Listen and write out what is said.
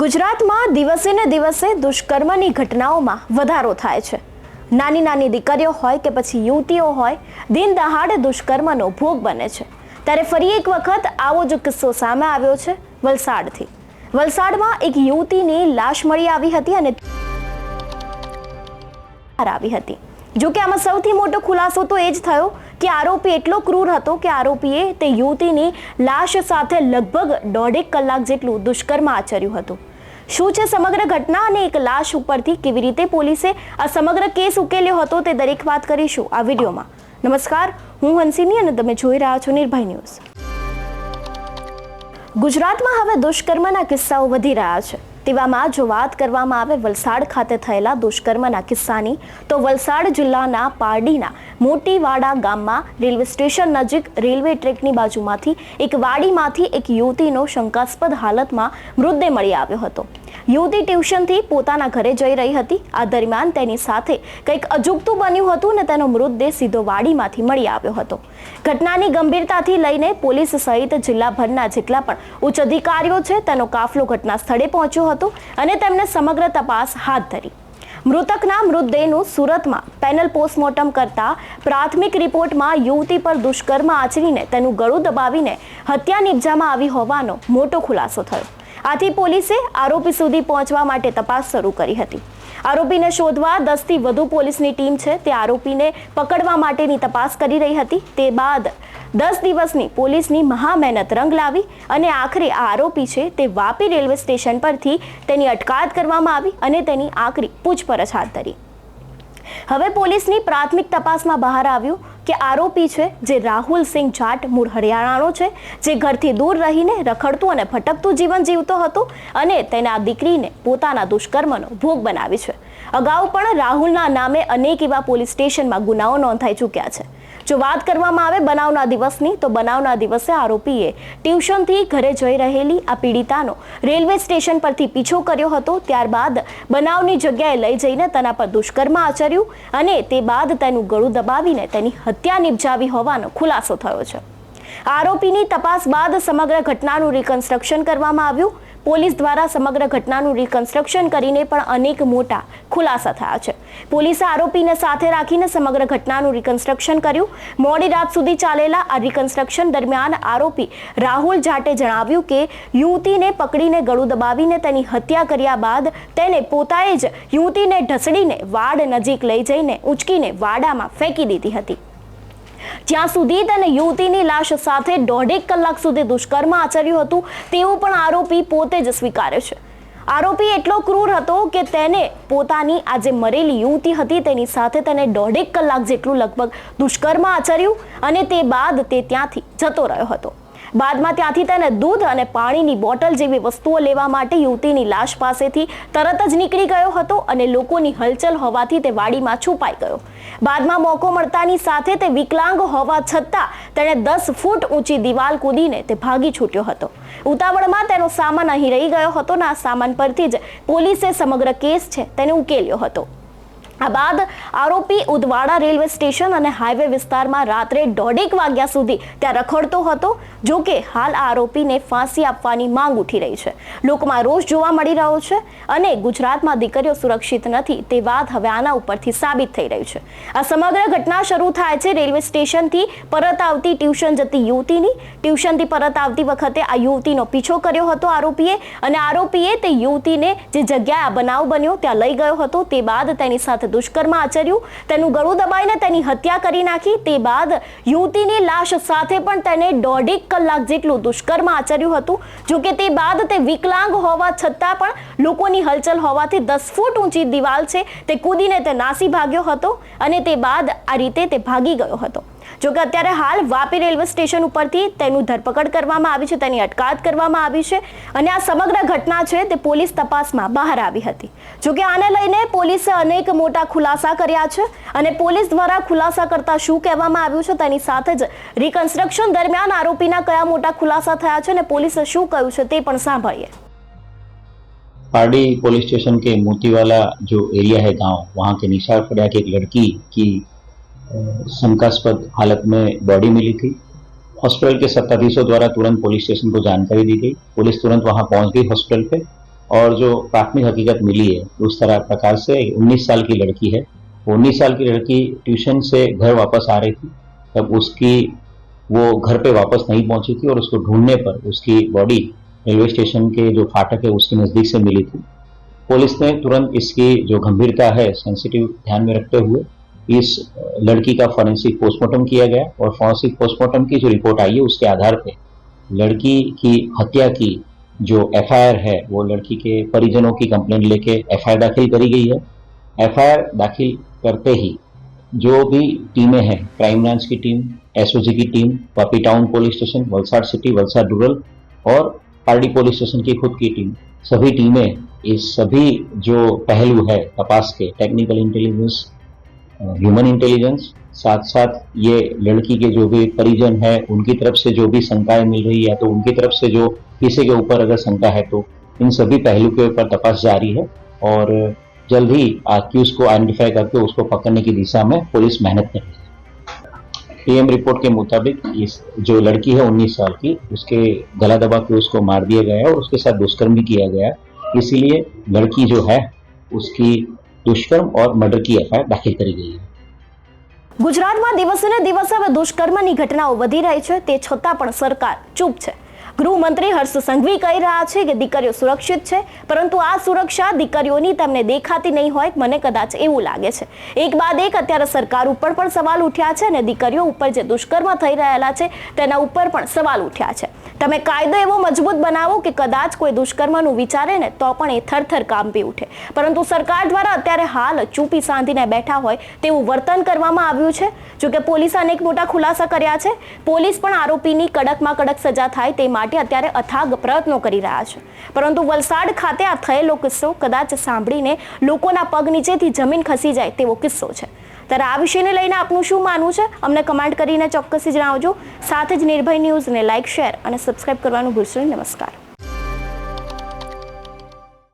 ગુજરાતમાં દિવસે ને દિવસે દુષ્કર્મની ઘટનાઓમાં વધારો થાય છે. નાની નાની દીકરીઓ હોય કે પછી યુવતીઓ હોય, દિન દહાડે દુષ્કર્મનો ભોગ બને છે. ત્યારે ફરી એક વખત આવો જ કિસ્સો સામે આવ્યો છે વલસાડથી. વલસાડમાં એક યુવતીની લાશ મળી આવી હતી અને આવી હતી. જો કે આમાં સૌથી મોટો ખુલાસો તો એ જ થયો કે આરોપી એટલો ક્રૂર હતો કે આરોપીએ તે યુવતીની લાશ સાથે લગભગ દોઢેક કલાક જેટલું દુષ્કર્મ આચર્યું હતું. શું છે સમગ્ર ઘટના અને એક લાશ ઉપરથી કેવી રીતે પોલીસે આ સમગ્ર કેસ ઉકેલ્યો હતો તે દરેક વાત કરીશું આ વિડીયોમાં. નમસ્કાર, હું હંસિની અને તમે જોઈ રહ્યા છો નિર્ભય ન્યૂઝ. ગુજરાતમાં હવે દુષ્કર્મના કિસ્સાઓ વધી રહ્યા છે. તેવામાં જો વાત કરવામાં આવે વલસાડ ખાતે થયેલા દુષ્કર્મના કિસ્સાની, તો વલસાડ જિલ્લાના પારડીના મોટીવાડા ગામમાં રેલવે સ્ટેશન નજીક રેલવે ટ્રેકની બાજુમાંથી એક વાડીમાંથી એક યુવતીનો શંકાસ્પદ હાલતમાં મૃતદેહ મળી આવ્યો હતો. યુવતી ટ્યુશનથી પોતાના ઘરે જઈ રહી હતી. આ દરમિયાન તેની સાથે કંઈક અજુગતું બન્યું હતું અને તેનો મૃતદેહ સીધો વાડીમાંથી મળી આવ્યો હતો. ઘટનાની ગંભીરતાથી લઈને પોલીસ સહિત જિલ્લાભરના જેટલા પણ ઉચ્ચ અધિકારીઓ છે, તેનો કાફલો ઘટના સ્થળે પહોંચ્યો હતો અને તેમણે સમગ્ર તપાસ હાથ ધરી. મૃતકના મૃતદેહનું સુરતમાં પેનલ પોસ્ટમોર્ટમ કરતા પ્રાથમિક રિપોર્ટમાં યુવતી પર દુષ્કર્મ આચરીને તેનું ગળું દબાવીને હત્યા નિપજામાં આવી હોવાનો મોટો ખુલાસો થયો. આથી પોલીસે આરોપી સુધી પહોંચવા માટે તપાસ શરૂ કરી હતી. આરોપીને શોધવા દસથી વધુ પોલીસની ટીમ છે. તે આરોપીને પકડવા માટેની તપાસ કરી રહી હતી. તે બાદ દસ દિવસની પોલીસની મહા મહેનત રંગ લાવી અને આખરે આ આરોપી છે તે વાપી રેલવે સ્ટેશન પરથી તેની અટકાયત કરવામાં આવી અને તેની આકરી પૂછપરછ હાથ ધરી. હવે પોલીસની પ્રાથમિક તપાસમાં બહાર આવ્યું કે આરોપી છે જે રાહુલ સિંહ જાટ મૂળ હરિયાણાનો છે, જે ઘરથી દૂર રહીને રખડતું અને ભટકતું જીવન જીવતો હતો અને તેના દીકરીને પોતાના દુષ્કર્મનો ભોગ બનાવી છે. અગાઉ પણ રાહુલના નામે અનેક એવા પોલીસ સ્ટેશનમાં ગુનાઓ નોંધાઈ ચૂક્યા છે. જો વાત કરવામાં આવે બનાવના દિવસની, તો બનાવના દિવસે આરોપીએ ટ્યુશનથી ઘરે જઈ રહેલી આ પીડિતાનો રેલવે સ્ટેશન પરથી પીછો કર્યો હતો. ત્યારબાદ બનાવની જગ્યાએ લઈ જઈને તેના પર દુષ્કર્મ આચર્યું અને તે બાદ તેનું ગળું દબાવીને તેની હત્યા નિપજાવી હોવાનો ખુલાસો થયો છે. આરોપીની તપાસ બાદ સમગ્ર ઘટનાનું રિકન્સ્ટ્રક્શન કરવામાં આવ્યું. પોલીસ દ્વારા સમગ્ર ઘટનાનું રિકન્સ્ટ્રક્શન કરીને પણ અનેક મોટા ખુલાસા થયા છે. પોલીસે આરોપીને સાથે રાખીને સમગ્ર ઘટનાનું રિકન્સ્ટ્રક્શન કર્યું. મોડી રાત સુધી ચાલેલા આ રિકન્સ્ટ્રક્શન દરમિયાન આરોપી રાહુલ જાટે જણાવ્યું કે, યુવતીને પકડીને ગળું દબાવીને તેની હત્યા કર્યા બાદ તેને પોતાએ જ યુવતીને ઢસડીને વાડ નજીક લઈ જઈને ઉંચકીને વાડામાં ફેંકી દીધી હતી. જ્યાં સુધી તેને યુવતીની લાશ સાથે દોઢેક કલાક સુધી દુષ્કર્મ આચર્યું હતું, તેવું પણ આરોપી પોતે જ સ્વીકારે છે. આરોપી એટલો ક્રૂર હતો કે તેને પોતાની આ જે મરેલી યુવતી હતી, તેની સાથે તેને દોઢેક કલાક જેટલું લગભગ દુષ્કર્મ આચર્યું અને તે બાદ તે ત્યાંથી જતો રહ્યો હતો. બાદમાં ત્યાંથી તેને દૂધ અને પાણીની બોટલ જેવી વસ્તુઓ લેવા માટે યુવતીની લાશ પાસેથી તરત જ નીકળી ગયો હતો અને લોકોની હલચલ હોવાથી તે વાડીમાં છુપાઈ ગયો. બાદમાં મોકો મળતાની સાથે તે વિકલાંગ હોવા છતાં તેણે દસ ફૂટ ઊંચી દિવાલ કૂદીને તે ભાગી છૂટ્યો હતો. ઉતાવળમાં તેનો સામાન અહીં રહી ગયો હતો ને સામાન પરથી જ પોલીસે સમગ્ર કેસ છે તેને ઉકેલ્યો હતો. આ બાદ આરોપી ઉદવાડા રેલવે સ્ટેશન અને હાઈવે વિસ્તારમાં રાત્રે દોઢેક વાગ્યા સુધી ત્યાં રખડતો હતો, જો કે હાલ આ આરોપીને ફાંસી આપવાની માંગ ઉઠી રહી છે. લોકોમાં રોષ જોવા મળી રહ્યો છે અને ગુજરાતમાં દીકરીઓ સુરક્ષિત નથી તે વાત હવે આના ઉપરથી સાબિત થઈ રહી છે. આ સમગ્ર ઘટના શરૂ થાય છે રેલવે સ્ટેશનથી પરત આવતી ટ્યુશન જતી યુવતીની. ટ્યુશનથી પરત આવતી વખતે આ યુવતીનો પીછો કર્યો હતો આરોપીએ અને આરોપીએ તે યુવતીને જે જગ્યાએ આ બનાવ બન્યો ત્યાં લઈ ગયો હતો તે બાદ તેની સાથે દુષ્કર્મ આચર્યું, તેનું ગળું દબાઈને તેની હત્યા કરી નાખી, તે બાદ યુવતીની લાશ સાથે પણ તેને દોઢેક કલાક જેટલું દુષ્કર્મ આચર્યું હતું. જો કે તે બાદ તે વિકલાંગ હોવા છતાં પણ લોકોની હલચલ હોવાથી દસ ફૂટ ઊંચી દિવાલ છે, તે કૂદીને તે નાસી ભાગ્યો હતો અને તે બાદ આ રીતે તે ભાગી ગયો હતો. જો કે અત્યારે હાલ વાપી રેલવે સ્ટેશન ઉપરથી તેનું ધરપકડ કરવામાં આવી છે તેની અટકાયત કરવામાં આવી છે અને આ સમગ્ર ઘટના છે તે પોલીસ તપાસમાં બહાર આવી હતી જો કે આને લઈને પોલીસે અનેક મોટા ખુલાસા કર્યા છે અને પોલીસ દ્વારા ખુલાસા કરતા શું કહેવામાં આવ્યું છે તેની સાથે જ રિકન્સ્ટ્રક્શન દરમિયાન આરોપીના કયા મોટા ખુલાસા થયા છે અને પોલીસે શું કહ્યું છે તે પણ સાંભળીએ पारडी पुलिस स्टेशन के मोतीवाला जो एरिया है गांव वहाँ के निशार फड़िया की एक लड़की की अ, शंकास्पद हालत में बॉडी मिली थी। हॉस्पिटल के सत्ताधीशों द्वारा तुरंत पुलिस स्टेशन को जानकारी दी गई। पुलिस तुरंत वहाँ पहुँच गई हॉस्पिटल पे और जो प्राथमिक हकीकत मिली है, उस तरह प्रकार से 19 साल की लड़की है। 19 साल की लड़की ट्यूशन से घर वापस आ रही थी। तब उसकी वो घर पे वापस नहीं पहुँची थी और उसको ढूँढने पर उसकी बॉडी रेलवे स्टेशन के जो फाटक है, उसके नज़दीक से मिली थी। पुलिस ने तुरंत इसकी जो गंभीरता है, सेंसिटिव ध्यान में रखते हुए इस लड़की का फॉरेंसिक पोस्टमार्टम किया गया और फॉरेंसिक पोस्टमार्टम की जो रिपोर्ट आई है, उसके आधार पे लड़की की हत्या की जो एफआईआर है, वो लड़की के परिजनों की कंप्लेंट लेके एफआईआर दाखिल करी गई है। एफआईआर दाखिल करते ही जो भी टीमें हैं क्राइम ब्रांच की टीम एसओजी की team Vapi town police station Valsad city Valsad rural और पारडी पुलिस स्टेशन की खुद की टीम, सभी टीमें, इस सभी जो पहलू है तपास के टेक्निकल इंटेलिजेंस ह्यूमन इंटेलिजेंस साथ साथ ये लड़की के जो भी परिजन है, उनकी तरफ़ से जो भी शंकाएँ मिल रही है तो उनकी तरफ़ से जो किसी के ऊपर अगर शंका है तो इन सभी पहलू के ऊपर तपास जारी है और जल्द ही एक्यूज को आइडेंटिफाई करके उसको पकड़ने की दिशा में पुलिस मेहनत कर रही है। पीएम रिपोर्ट के मुताबिक इस जो लड़की है 19 साल की, उसके गला दबा के उसको मार दिया गया है और उसके साथ दुष्कर्म भी किया गया इसीलिए लड़की जो है, उसकी दुष्कर्म और मर्डर की एफआईआर दाखिल करी गई है ગુજરાતમાં દિવસે ને દિવસે હવે દુષ્કર્મની ઘટનાઓ વધી રહી છે તે છતાં પણ સરકાર ચૂપ છે ગૃહમંત્રી હર્ષ સંઘવી કહી રહ્યા છે કે દીકરીઓ સુરક્ષિત છે, પરંતુ આ સુરક્ષા દીકરીઓની તમને દેખાતી નહીં હોય, મને કદાચ એવું લાગે છે. એક બાદ એક અત્યારે સરકાર ઉપર પણ સવાલ ઉઠ્યા છે અને દીકરીઓ ઉપર જે દુષ્કર્મ થઈ રહેલા છે, તેના ઉપર પણ સવાલ ઉઠ્યા છે. તમે કાયદો એવો મજબૂત બનાવો કે કદાચ કોઈ દુષ્કર્મનું વિચારે ને તો પણ એ થરથર કાંપી ઉઠે. પરંતુ સરકાર દ્વારા અત્યારે હાલ ચૂપી સાંધીને બેઠા હોય તેવું વર્તન કરવામાં આવ્યું છે? જોકે પોલીસે અનેક મોટા ખુલાસા કર્યા છે. પોલીસ પણ આરોપીની કડકમાં કડક સજા થાય તે માટે અત્યારે અથાગ પ્રયત્નો કરી રહ્યા છે. પરંતુ વલસાડ ખાતે આ થયેલો કિસ્સો કદાચ સાંભળીને લોકોના પગ નીચેથી જમીન ખસી જાય તેવો કિસ્સો છે. ત્યારે આ વિષયને લઈને આપનું શું માનવું છે? અમને કમેન્ટ કરીને ચોક્કસથી જણાવજો. સાથે જ નિર્ભય ન્યૂઝને લાઇક, શેર અને સબસ્ક્રાઇબ કરવાનું ભૂલશો નમસ્કાર.